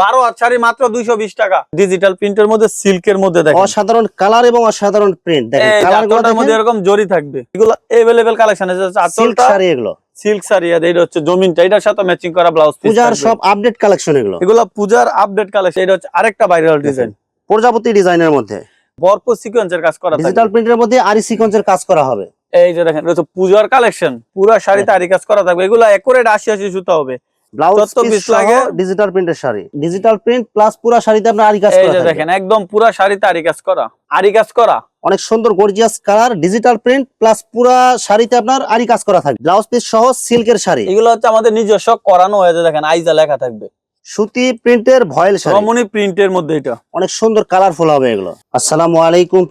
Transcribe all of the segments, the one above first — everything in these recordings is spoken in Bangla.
বারো হাত শাড়ি মাত্র দুইশো বিশ টাকা। ডিজিটাল প্রিন্টের মধ্যে সিল্কের মধ্যে দেখেন। অসাধারণ কালার এবং অসাধারণ প্রিন্ট দেখেন। কালার মধ্যে এরকম জরি থাকবে। এগুলো এভেলেবেল কালেকশন আছে সিল্ক শাড়ি এগুলো। সিল্ক শাড়ি আর এটা হচ্ছে জমিনটা। এটার সাথে ম্যাচিং করা ব্লাউজ পূজার সব আপডেট কালেকশন এগুলো। এগুলো পূজার আপডেট কালেকশন এটা হচ্ছে আরেকটা ভাইরাল ডিজাইন প্রজাপতি ডিজাইনের মধ্যে। সিকোয়েন্সের কাজ করা ডিজিটাল প্রিন্টের মধ্যে আরি সিকোয়েন্সের কাজ করা হবে। এই যে দেখেন পূজার কালেকশন পুরা শাড়িতে আরি কাজ করা থাকবে। এগুলো একুরেট আশি আশি সুতা হবে। ব্লাউজ পিস লাগে। লাগে, ডিজিটাল প্রিন্টের শাড়ি। ডিজিটাল প্রিন্ট প্লাস পুরো শাড়িতে আপনার আরি কাজ করা যে দেখেন একদম পুরা শাড়িতে আরি কাজ করা। আরি কাজ করা। অনেক সুন্দর gorgeous colour digital print plus পুরা শাড়িতে আপনার আরি কাজ করা থাকবে। ব্লাউজ পিস সহ সিল্কের শাড়ি। এগুলো হচ্ছে আমাদের নিজস্ব করানো হয়েছে দেখেন আইজা লেখা থাকবে। সুতি প্রিন্টের ভয়েল শাড়ি। রমণী প্রিন্টের মধ্যে এটা। অনেক সুন্দর কালারফুল হবে এগুলো। আসসালামু আলাইকুম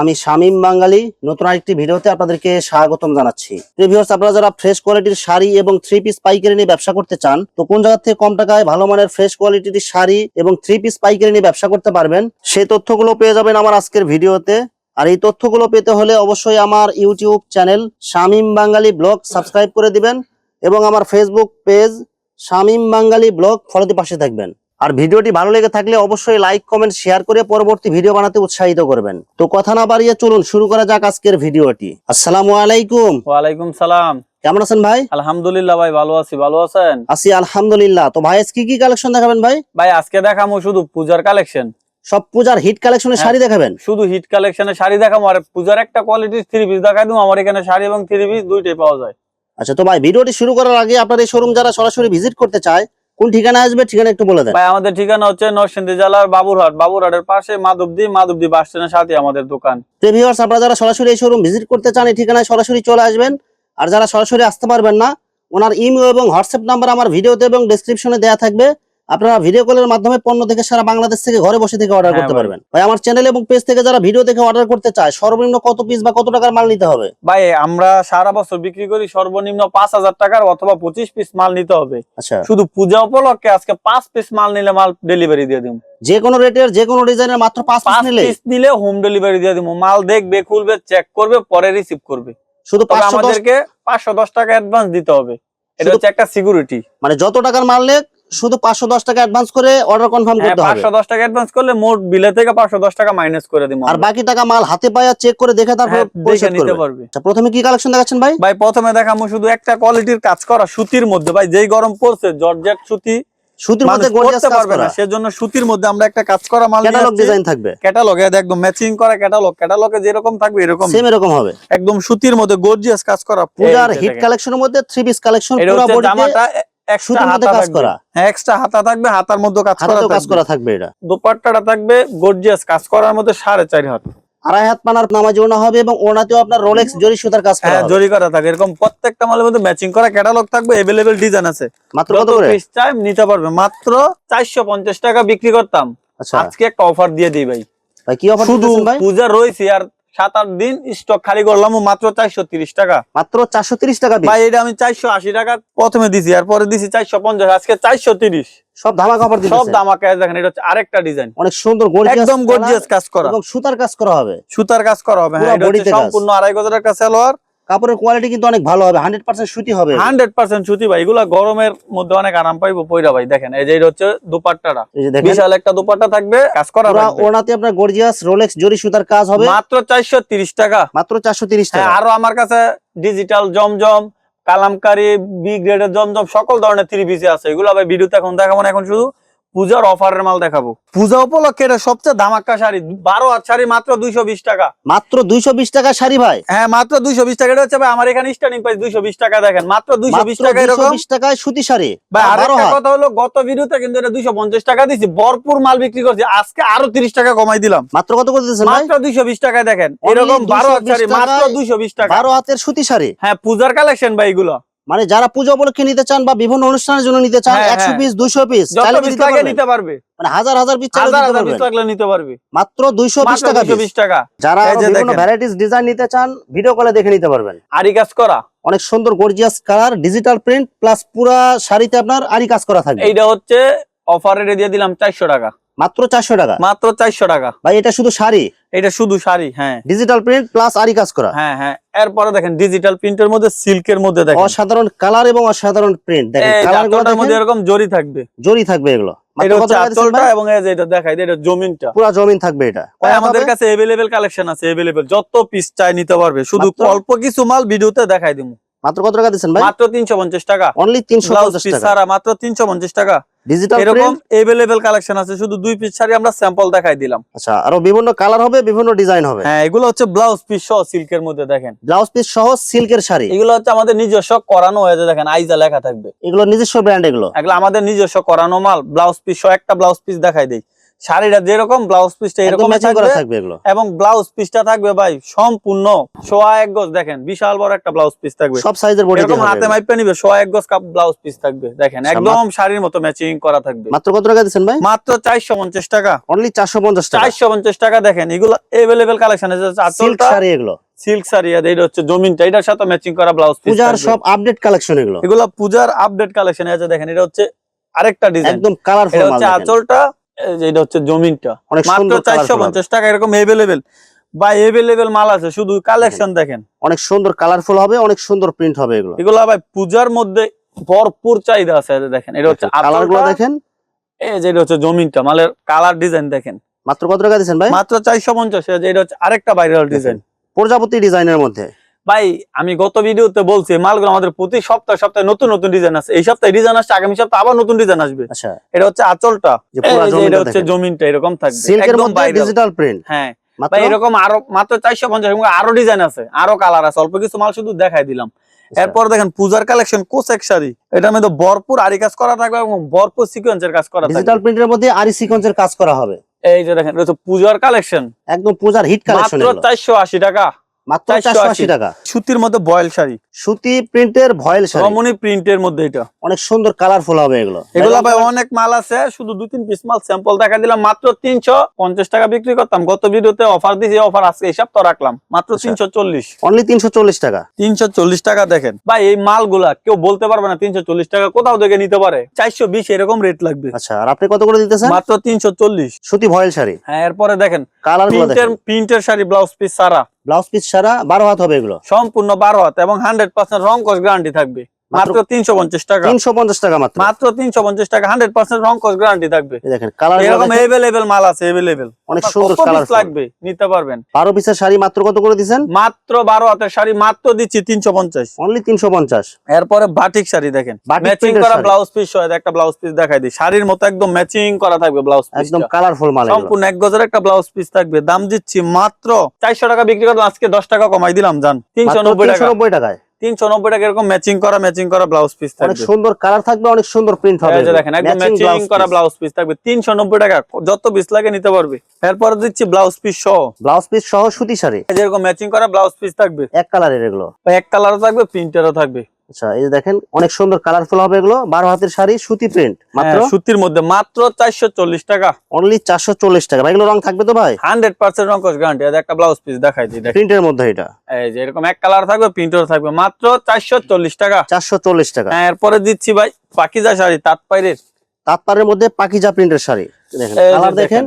আমি শামীম বাঙালি, নতুন আরেকটি ভিডিওতে আপনাদেরকে স্বাগতম জানাচ্ছি। ভিউয়ার্স আপনারা যারা ফ্রেশ কোয়ালিটির শাড়ি এবং থ্রি পিস পাইকারি নিয়ে ব্যবসা করতে চান, তো কোন জায়গা থেকে কম টাকায় ভালো মানের ফ্রেশ কোয়ালিটির শাড়ি এবং থ্রি পিস পাইকারি নিয়ে ব্যবসা করতে পারবেন, সেই তথ্যগুলো পেয়ে যাবেন আমার আজকের ভিডিওতে। আর এই তথ্যগুলো পেতে হলে অবশ্যই আমার YouTube channel Shamim Bangali blog subscribe করে দিবেন এবং আমার Facebook page Shamim Bangali blog ফলোতে পাশে থাকবেন। আর ভিডিওটি ভালো লেগে থাকলে অবশ্যই লাইক কমেন্ট শেয়ার করে পরবর্তী ভিডিও বানাতে উৎসাহিত করবেন। তো কথা না বাড়িয়ে চলুন শুরু করা যাক আজকের ভিডিওটি। আসসালামু আলাইকুম। ওয়ালাইকুম সালাম। কেমন আছেন ভাই? আলহামদুলিল্লাহ ভাই ভালো আছি। ভালো আছেন? আছি আলহামদুলিল্লাহ। তো ভাই কি কি কালেকশন দেখাবেন ভাই? ভাই আজকে দেখামো শুধু পূজার কালেকশন সব পূজার হিট কালেকশনের হ্যাঁ। শাড়ি দেখাবেন? শুধু হিট কালেকশনের শাড়ি দেখাবো আর পূজার একটা কোয়ালিটির থ্রি পিস দেখাই দেবো আমার এখানে শাড়ি এবং থ্রি পিস দুইটাই পাওয়া যায়। আচ্ছা তো ভাই ভিডিওটি শুরু করার আগে আপনার এই শোরুম যারা সরাসরি ভিজিট করতে চায় কোন ঠিকানা আসবে ঠিকানা একটু বলে দেন। ভাই আমাদের ঠিকানা হচ্ছে নরসিংদী জেলার বাবুরহাট। বাবুরহাটের পাশে মাধবদী মাধবদী বাস স্ট্যান্ডের সাথে আমাদের দোকান। তো ভিউয়ার্স আপনারা যারা সরাসরি এই শোরুম ভিজিট করতে চান এই ঠিকানায় সরাসরি চলে আসবেন। আর যারা সরাসরি আসতে পারবেন না ওনার ইমেল এবং হোয়াটসঅ্যাপ নাম্বার আমার ভিডিওতে এবং ডেসক্রিপশনে দেওয়া থাকবে। আপনারা ভিডিও কলের মাধ্যমে পণ্য থেকে সারা বাংলাদেশ থেকে ঘরে বসে থেকে অর্ডার হ্যাঁ করতে পারবেন। ভাই আমার চ্যানেল এবং পেজ থেকে যারা ভিডিও দেখে অর্ডার করতে চায় সর্বনিম্ন কত পিস বা কত টাকার মাল নিতে হবে? ভাই আমরা সারা বছর বিক্রি করি সর্বনিম্ন পাঁচ হাজার টাকার অথবা পঁচিশ পিস মাল নিতে হবে। আচ্ছা। শুধু পূজা উপলক্ষে আজকে পাঁচ পিস মাল নিলে মাল ডেলিভারি দিয়ে দিব। যে কোনো রেটের যে কোনো ডিজাইনের মাত্র পাঁচ পিস নিলে পিস নিলে হোম ডেলিভারি দিয়ে দিব। মাল দেখবে খুলবে চেক করবে পরে রিসিভ করবে। শুধু আমাদেরকে পাঁচশো দশ টাকা অ্যাডভান্স দিতে হবে। এটা হচ্ছে একটা সিকিউরিটি মানে যত টাকার মাল নেক শুধু পাঁচশো দশ টাকা অ্যাডভান্স করে অর্ডার কনফার্ম হ্যাঁ করতে হবে। পাঁচশো দশ টাকা অ্যাডভান্স করলে মোট বিলে থেকে পাঁচশো দশ টাকা মাইনাস করে দিব আর বাকি টাকা মাল হাতে পায়া চেক করে দেখে তারপর হ্যাঁ, পরিশোধ নিতে পারবে। আচ্ছা প্রথমে কি কালেকশন দেখাচ্ছেন ভাই? ভাই প্রথমে দেখাবো শুধু একটা কোয়ালিটির কাজ করা সুতির মধ্যে। ভাই যেই গরম পড়ছে জর্জেট সুতি সুতির মধ্যে গর্জিয়াস কাজ পারবে করা। না সেজন্য সুতির মধ্যে আমরা একটা কাজ করা মাল ক্যাটালগ ডিজাইন থাকবে। ক্যাটালগ একদম ম্যাচিং করা ক্যাটালগ ক্যাটালগে যেরকম থাকবে এরকম। সেম এরকম হবে। একদম সুতির মধ্যে গর্জিয়াস কাজ করা। পূজার হিট। কালেকশনের মধ্যে থ্রি পিস কালেকশন পুরো বডিতে সুতির মধ্যে কাজ করা। হ্যাঁ এক্সট্রা হাতা থাকবে হাতার মধ্যে কাজ করা কাজ করা থাকবে এটা। দোপাট্টাটা থাকবে গর্জিয়াস কাজ করার মধ্যে সাড়ে চার হাত। আড়াই হাত পানার নামাজি ওনা হবে এবং ওনাতেও আপনার রোলেক্স জরি সুতার কাজ করা হ্যাঁ জরি করা থাকে। এরকম প্রত্যেকটা মালের মধ্যে ম্যাচিং করা ক্যাটালগ থাকবে ডিজাইন আছে। মাত্র কত করে? পিস চাই নিতে পারবে। মাত্র চারশো পঞ্চাশ টাকা বিক্রি করতাম। আচ্ছা। আজকে একটা অফার দিয়ে দিই ভাই। ভাই কি অফার শুধু ভাই? পূজা রয়েছে আর সাত আট দিন স্টক খালি করলাম মাত্র চারশো তিরিশ টাকা। মাত্র 430 টাকা ভাই এটা আমি চারশো আশি টাকা প্রথমে দিছি আর পরে দিছি চারশো পঞ্চাশ আজকে চারশো তিরিশ। সব ধামাকা অফার সব ধামা কাজ দেখেন এটা হচ্ছে আরেকটা ডিজাইন অনেক সুন্দর গর্জিয়াস একদম গর্জিয়াস কাজ করা। এবং সুতার কাজ করা হবে। সুতার কাজ করা হবে হ্যাঁ। সম্পূর্ণ আড়াই গজের কাছে সালোয়ার। কাপড়ের কোয়ালিটি কিন্তু অনেক ভালো হবে 100% সুতি হবে। হান্ড্রেড পার্সেন্ট সুতি ভাই এগুলা গরমের মধ্যে অনেক আরাম পাইবো পয়রা ভাই দেখেন এই যে হচ্ছে দুপাট্টাটা। বিশাল একটা দুপাট্টা থাকবে কাজ করা ওনাতে আপনার গর্জিয়াস রোলেক্স জরি সুতার কাজ হবে। মাত্র চারশো তিরিশ টাকা। মাত্র 430 হ্যাঁ টাকা। আরও আমার কাছে ডিজিটাল জমজম কালামকারি বি গ্রেডের জমজম সকল ধরনের থ্রি পিসি আছে। এগুলো ভাই ভিডিওতে এখন দেখাবো এখন শুধু পূজার অফারের মাল দেখাবো। পূজা উপলক্ষে এটা সবচেয়ে ধামাক্কা শাড়ি। বারো হাত শাড়ি মাত্র দুইশো বিশ টাকা। মাত্র 220 টাকা শাড়ি ভাই? হ্যাঁ মাত্র দুইশো বিশ টাকা। এটা হচ্ছে ভাই আমার এখানে স্টার্টিং প্রাইস দুইশো বিশ টাকা দেখেন। মাত্র দুইশো বিশ টাকা এরকম। 220 টাকায় সুতি শাড়ি। ভাই আর বারো হাত। কথা হলো গত ভিডিওতে কিন্তু এটা দুইশো পঞ্চাশ টাকা দিছি। ভরপুর মাল বিক্রি করছি। আজকে আরও তিরিশ টাকা কমাই দিলাম। মাত্র কত করে দিতেছেন মাত্র দুইশো বিশ টাকায় দেখেন। এরকম বারো হাত শাড়ি মাত্র দুইশো বিশ টাকা। 12 হাতের সুতি শাড়ি। হ্যাঁ পূজার কালেকশন ভাই এগুলো। মানে যারা পূজা উপলক্ষে নিতে চান বা বিভিন্ন অনুষ্ঠানের জন্য নিতে চান হ্যাঁ, 100 হ্যাঁ। পিস 200 পিস নিতে পারবে। মানে হাজার হাজার পিস লাগলে নিতে পারবে। মাত্র 220 মাত্র টাকা দুইশো বিশ টাকা। যারা বিভিন্ন ভ্যারাইটিস ডিজাইন নিতে চান ভিডিও কলে দেখে নিতে পারবেন। আরি কাজ করা। অনেক সুন্দর gorgeous colour digital print plus পুরা শাড়িতে আপনার আরি কাজ করা থাকবে। এইটা হচ্ছে অফারে দিয়ে দিলাম চারশো টাকা। মাত্র 400 টাকা? মাত্র চারশো টাকা। ভাই এটা শুধু শাড়ি? এটা শুধু শাড়ি হ্যাঁ। ডিজিটাল প্রিন্ট প্লাস আরি কাজ করা? হ্যাঁ হ্যাঁ। এরপরে দেখেন ডিজিটাল প্রিন্টের মধ্যে সিল্কের মধ্যে দেখেন। অসাধারণ কালার এবং অসাধারণ প্রিন্ট দেখেন কালার মধ্যে এরকম জরি থাকবে। জরি থাকবে এগুলো? এবং এটা দেখাই এটা জমিনটা। পুরা জমিন থাকবে এটা। আমাদের কাছে কালেকশন আছে যত পিস চাই নিতে পারবে। শুধু? অল্প কিছু মাল ভিডিওতে দেখাই দিব মাত্র কত টাকা দিচ্ছেন ভাই? মাত্র তিনশো পঞ্চাশ টাকা। অনলি তিনশো ব্লাউজ পঞ্চাশ পিস টাকা। ছাড়া মাত্র তিনশো পঞ্চাশ টাকা। ডিজিটাল এরকম এভেলেবেল কালেকশন আছে শুধু দুই পিস শাড়ি আমরা স্যাম্পল দেখাই দিলাম। আচ্ছা আরও বিভিন্ন কালার হবে বিভিন্ন ডিজাইন হবে। হ্যাঁ এগুলো হচ্ছে ব্লাউজ পিস সহ সিল্কের মধ্যে দেখেন। ব্লাউজ পিস সহ সিল্কের শাড়ি। এগুলো হচ্ছে আমাদের নিজস্ব করানো হয়েছে দেখেন আইজা লেখা থাকবে। এগুলো নিজস্ব ব্র্যান্ড এগুলো। এগুলো আমাদের নিজস্ব করানো মাল ব্লাউজ পিস সহ একটা ব্লাউজ পিস দেখাই দেই। শাড়িটা যেরকম ব্লাউজ পিসটা এরকম থাকবে। এবং ব্লাউজ পিসটা থাকবে ভাই সম্পূর্ণ সোয়া এক গজ দেখেন বিশাল বড় একটা ব্লাউজ পিস থাকবে। সব সাইজের বডি এরকম হাতে মাইপে নিবে সোয়া এক গজ কাপ ব্লাউজ পিস থাকবে দেখেন একদম শাড়ির মতো ম্যাচিং করা থাকবে। মাত্র কত টাকা দিচ্ছেন ভাই? মাত্র চারশো পঞ্চাশ টাকা। অনলি চারশো পঞ্চাশ টাকা। চারশো পঞ্চাশ টাকা দেখেন এগুলো এভেলেবেল কালেকশন আছে সিল্ক শাড়ি এগুলো। সিল্ক শাড়ি আর এটা হচ্ছে জমিনটা এটার সাথে ম্যাচিং করা ব্লাউজ পিস পূজার সব আপডেট কালেকশন এগুলো। এগুলো পূজার আপডেট কালেকশন আছে দেখেন এটা হচ্ছে আরেকটা ডিজাইন একদম কালারফুল এটা মাল হচ্ছে। আঁচলটা এই যে এটা হচ্ছে জমিনটা। অনেক মাত্র সুন্দর চারশো পঞ্চাশ টাকা এরকম এভেলেবেল বা এভেলেবেল মাল আছে শুধু কালেকশন দেখেন। অনেক সুন্দর কালারফুল হবে অনেক সুন্দর প্রিন্ট হবে এগুলো। এগুলো ভাই পূজার মধ্যে ভরপুর চাহিদা আছে দেখেন এটা হচ্ছে কালারগুলো দেখেন। এই যে এটা হচ্ছে জমিনটা মালের কালার ডিজাইন দেখেন। মাত্র কত টাকা দিচ্ছেন ভাই? মাত্র চারশো পঞ্চাশ এটা হচ্ছে আরেকটা ভাইরাল ডিজাইন প্রজাপতি ডিজাইনের মধ্যে। ভাই আমি গত ভিডিওতে বলছি মালগুলো আমাদের প্রতি সপ্তাহে সপ্তাহে নতুন নতুন ডিজাইন আছে এই সপ্তাহে ডিজাইন আসছে আগামী সপ্তাহে আবার নতুন ডিজাইন আসবে। আচ্ছা। এটা হচ্ছে আঁচলটা। এটা হচ্ছে জমিনটা এরকম থাকবে। সিল্কের মধ্যে ডিজিটাল প্রিন্ট হ্যাঁ। এরকম আরও মাত্র চারশো পঞ্চাশ আরও ডিজাইন আছে আরও কালার আছে। অল্প কিছু মাল শুধু দেখাই দিলাম। আচ্ছা। এরপর দেখেন পূজার কালেকশন কোসেক শাড়ি এটার মধ্যে ভরপুর আরি কাজ করা থাকবে এবং ভরপুর সিকোয়েন্সের কাজ করা ডিজিটাল প্রিন্টের মধ্যে আরি সিকোয়েন্সের কাজ করা হবে। এই যে দেখেন এটা পূজার কালেকশন একদম পূজার হিট কালেকশন মাত্র চারশো আশি টাকা। মাত্র 480 চারশো আশি টাকা। সুতির মধ্যে বয়েল শাড়ি। সুতি প্রিন্টের ভয়েল শাড়ি। রমণী প্রিন্টের মধ্যে এটা। অনেক সুন্দর কালারফুল হবে এগুলো। এগুলা ভাই অনেক মাল আছে শুধু দুই তিন পিস মাল স্যাম্পল দেখা দিলাম মাত্র তিনশো পঞ্চাশ টাকা বিক্রি করতাম। গত ভিডিওতে অফার দিয়েছি অফার আজকে এই সপ্তাহ রাখলাম। মাত্র আচ্ছা। তিনশো চল্লিশ। অনলি তিনশো চল্লিশ টাকা। তিনশো চল্লিশ টাকা দেখেন। ভাই এই মালগুলা কেউ বলতে পারবে না তিনশো চল্লিশ টাকা কোথাও থেকে নিতে পারে। চারশো বিশ এরকম রেট লাগবে। আচ্ছা আর আপনি কত করে দিতেছেন? মাত্র তিনশো চল্লিশ। সুতি ভয়েল শাড়ি। হ্যাঁ এরপরে দেখেন কালার প্রিন্টের প্রিন্টের শাড়ি ব্লাউজ পিস সারা। ব্লাউজ পিস ছাড়া বারো হাত হবে এগুলো। সম্পূর্ণ বারো হাত এবং হান্ড্রেড পার্সেন্ট রং কস গ্যারান্টি থাকবে। মাত্র টাকা। মাত্র। মাত্র তিনশো পঞ্চাশ টাকা হান্ড্রেড পার্সেন্ট রং কস গ্যারান্টি থাকবে। দেখেন কালার এরকম এভেলেবেল মাল আছে এভেলেবেল অনেক সুন্দর কালার লাগবে? নিতে পারবেন। বারো পিসের শাড়ি মাত্র কত করে মাত্র হাতের শাড়ি মাত্র দিচ্ছি অনলি এরপরে বাটিক শাড়ি দেখেন। ম্যাচিং করা ব্লাউজ পিস সহ একটা ব্লাউজ পিস দেখাই দিই। শাড়ির মতো একদম ম্যাচিং করা থাকবে ব্লাউজ পিস একদম কালারফুল মাল সম্পূর্ণ এক গজের একটা ব্লাউজ পিস থাকবে। দাম দিচ্ছি মাত্র চারশো টাকা বিক্রি করলাম আজকে দশ টাকা কমাই দিলাম জান। তিনশো নব্বই টাকা। তিনশো নব্বই টাকায়। তিনশো নব্বই টাকা এরকম ম্যাচিং করা ম্যাচিং করা ব্লাউজ পিস অনেক সুন্দর কালার থাকবে অনেক সুন্দর প্রিন্ট হবে। দেখেন একদম ম্যাচিং করা ব্লাউজ পিস থাকবে। তিনশো নব্বই টাকা যত পিস লাগে নিতে পারবে। এরপরে দিচ্ছি ব্লাউজ পিস সহ। ব্লাউজ পিস সহ সুতি শাড়ি। যেরকম ম্যাচিং করা ব্লাউজ পিস থাকবে। এক কালারের এগুলো। এক কালারও থাকবে প্রিন্টেরও থাকবে। আচ্ছা এই যে দেখেন অনেক সুন্দর কালারফুল হবে এগুলো। বারো হাতের শাড়ি সুতি প্রিন্ট মাত্র? হ্যাঁ, সুতির মধ্যে মাত্র চারশো চল্লিশ টাকা। অনলি চারশো চল্লিশ টাকা। এগুলো রং থাকবে তো ভাই? হান্ড্রেড পার্সেন্ট রঙ্কস গ্যারান্টি একটা ব্লাউজ পিস দেখাই দিই প্রিন্টের মধ্যে এটা? এই যে এরকম এক কালার থাকবে প্রিন্টার থাকবে মাত্র চারশো চল্লিশ টাকা। চারশো চল্লিশ টাকা। হ্যাঁ এরপরে দিচ্ছি ভাই পাকিজা শাড়ি তাঁত পাইরের তাঁতপাড়ের মধ্যে পাকিজা প্রিন্টের শাড়ি। দেখেন কালার দেখেন।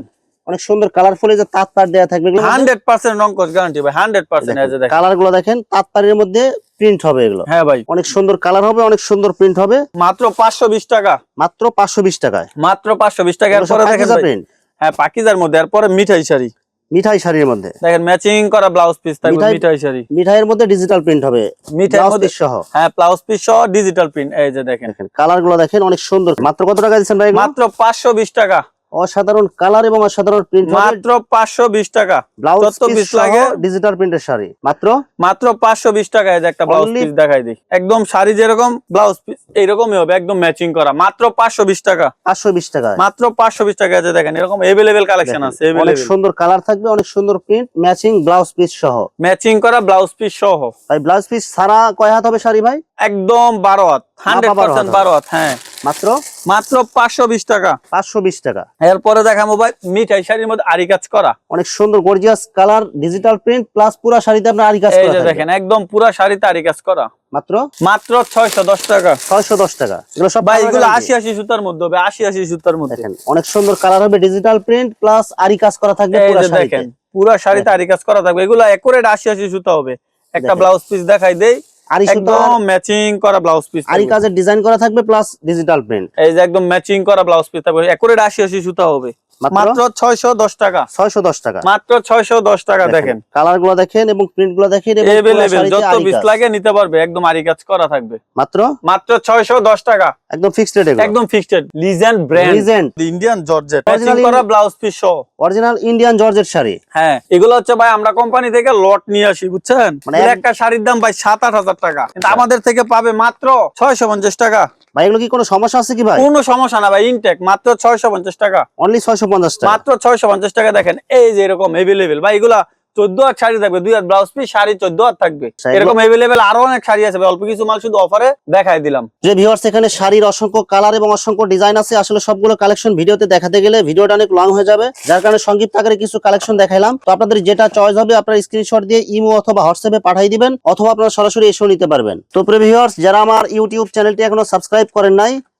অনেক সুন্দর কালারফুল এই যে তাঁত দেওয়া থাকবে হান্ড্রেড পার্সেন্ট রঙ্কস গ্যারান্টি ভাই হান্ড্রেড পার্সেন্ট কালারগুলো দেখেন তাঁতপাড়ের মধ্যে প্রিন্ট হবে এগুলো। হ্যাঁ ভাই। অনেক সুন্দর কালার হবে অনেক সুন্দর প্রিন্ট হবে। মাত্র পাঁচশো বিশ টাকা। মাত্র পাঁচশো বিশ টাকায়। মাত্র পাঁচশো বিশ টাকা এরপরে দেখেন প্রিন্ট হ্যাঁ পাকিজার মধ্যে এরপরে মিঠাই শাড়ি। মিঠাই শাড়ির মধ্যে। দেখেন ম্যাচিং করা ব্লাউজ পিস থাকবে মিঠাই- মিঠাই শাড়ি। মিঠাইয়ের মধ্যে ডিজিটাল প্রিন্ট হবে। মিঠাইয়ের মধ্যে সহ। হ্যাঁ ব্লাউজ পিস সহ ডিজিটাল প্রিন্ট এই যে দেখেন। দেখেন কালারগুলো দেখেন অনেক সুন্দর। মাত্র কত টাকা দিচ্ছেন ভাই মাত্র পাঁচশো বিশ টাকা। অসাধারণ কালার এবং অসাধারণ প্রিন্ট মাত্র পাঁচশো বিশ টাকা। ব্লাউজ পিস লাগে ডিজিটাল প্রিন্টের শাড়ি। মাত্র? মাত্র পাঁচশো বিশ টাকায় যে একটা ব্লাউজ পিস দেখাই দিই। একদম শাড়ি যেরকম ব্লাউজ পিস এইরকমই হবে একদম ম্যাচিং করা। মাত্র পাঁচশো বিশ টাকা। পাঁচশো বিশ টাকা। মাত্র পাঁচশো বিশ টাকা আছে দেখেন এরকম এভেলেবেল কালেকশন আছে অনেক সুন্দর কালার থাকবে অনেক সুন্দর প্রিন্ট ম্যাচিং ব্লাউজ পিস সহ। ম্যাচিং করা ব্লাউজ পিস সহ। ভাই ব্লাউজ পিস ছাড়া কয় হাত হবে শাড়ি ভাই? একদম বারো হাত হান্ড্রেড পার্সেন্ট বারো হাত হ্যাঁ। মাত্র? মাত্র পাঁচশো বিশ টাকা। পাঁচশো বিশ টাকা। এরপরে দেখাবো ভাই মিঠাই শাড়ির মধ্যে আরি কাজ করা। অনেক সুন্দর gorgeous colour digital print plus পুরা শাড়িতে আপনার আরি কাজ করা দেখেন একদম পুরা শাড়িতে আরি কাজ করা। মাত্র? মাত্র ছয়শো দশ টাকা। ছয়শো দশ টাকা। এগুলো সব ভাই এগুলো। আশি আশি সুতার মধ্যে হবে আশি আশি সুতার মধ্যে। দেখেন অনেক সুন্দর কালার হবে ডিজিটাল প্রিন্ট প্লাস আরি কাজ করা থাকবে এই পুরা শাড়িতে। দেখেন পুরা শাড়িতে আরি কাজ করা থাকবে। এগুলো একুরেট আশি আশি সুতা হবে। একটা ব্লাউজ পিস দেখাই দেই। আরি একদম ম্যাচিং করা ব্লাউজ পিস আরি কাজের ডিজাইন করা থাকবে প্লাস ডিজিটাল প্রিন্ট এই যে একদম ম্যাচিং করা ব্লাউজ পিস থাকবে। একুরেট আশি আশি সুতা হবে। মাত্র? মাত্র ছয়শো দশ টাকা। ছয়শো দশ টাকা। মাত্র ছয়শো দশ টাকা দেখেন কালারগুলো দেখেন এবং প্রিন্টগুলো দেখেন এবং পুরো এভেলেবেল শাড়িতে যত পিস লাগে নিতে পারবে একদম আরি কাজ করা থাকবে। মাত্র? মাত্র ছয়শো দশ টাকা। একদম ফিক্সড রেট একদম fixed legend brand regent Indian georgette করা ব্লাউজ পিস সহ। Original Indian georgette sari. হ্যাঁ এগুলো হচ্ছে ভাই আমরা কোম্পানি থেকে লট নিয়ে আসি বুঝছেন? মানে একটা শাড়ির দাম ভাই সাত আট হাজার টাকা। আমাদের থেকে পাবে মাত্র ছয়শো পঞ্চাশ টাকা। ভাই এগুলো কি কোনো সমস্যা আছে কি ভাই? কোনো সমস্যা না ভাই ইনটেক মাত্র ছয়শো পঞ্চাশ টাকা। অনলি ছয়শো পঞ্চাশ টাকা। মাত্র ছয়শো পঞ্চাশ টাকা দেখেন এই যে এরকম এভেলেবেল ভাই এগুলা চোদ্দ হাত শাড়ি থাকবে দুই হাত ব্লাউজ পিস শাড়ি চোদ্দ হাত থাকবে। এরকম এভেলেবেল আরও অনেক শাড়ি আছে অল্প কিছু মাল শুধু অফারে দেখাই দিলাম। যে ভিউয়ার্স এখানে শাড়ির অসংখ্য কালার এবং অসংখ্য ডিজাইন আছে আসলে সবগুলো কালেকশন ভিডিওতে দেখাতে গেলে ভিডিওটা অনেক লং হয়ে যাবে। যার কারণে সংক্ষিপ্ত আকারে কিছু কালেকশন দেখাইলাম। তো আপনাদের যেটা চয়েস হবে আপনারা স্ক্রিনশট দিয়ে ইমো অথবা হোয়াটসঅ্যাপে পাঠিয়ে দিবেন অথবা আপনারা সরাসরি এসেও নিতে পারবেন। তো প্রিয় ভিউয়ার্স যারা আমার ইউটিউব চ্যানেলটি এখনও সাবস্ক্রাইব করেন নাই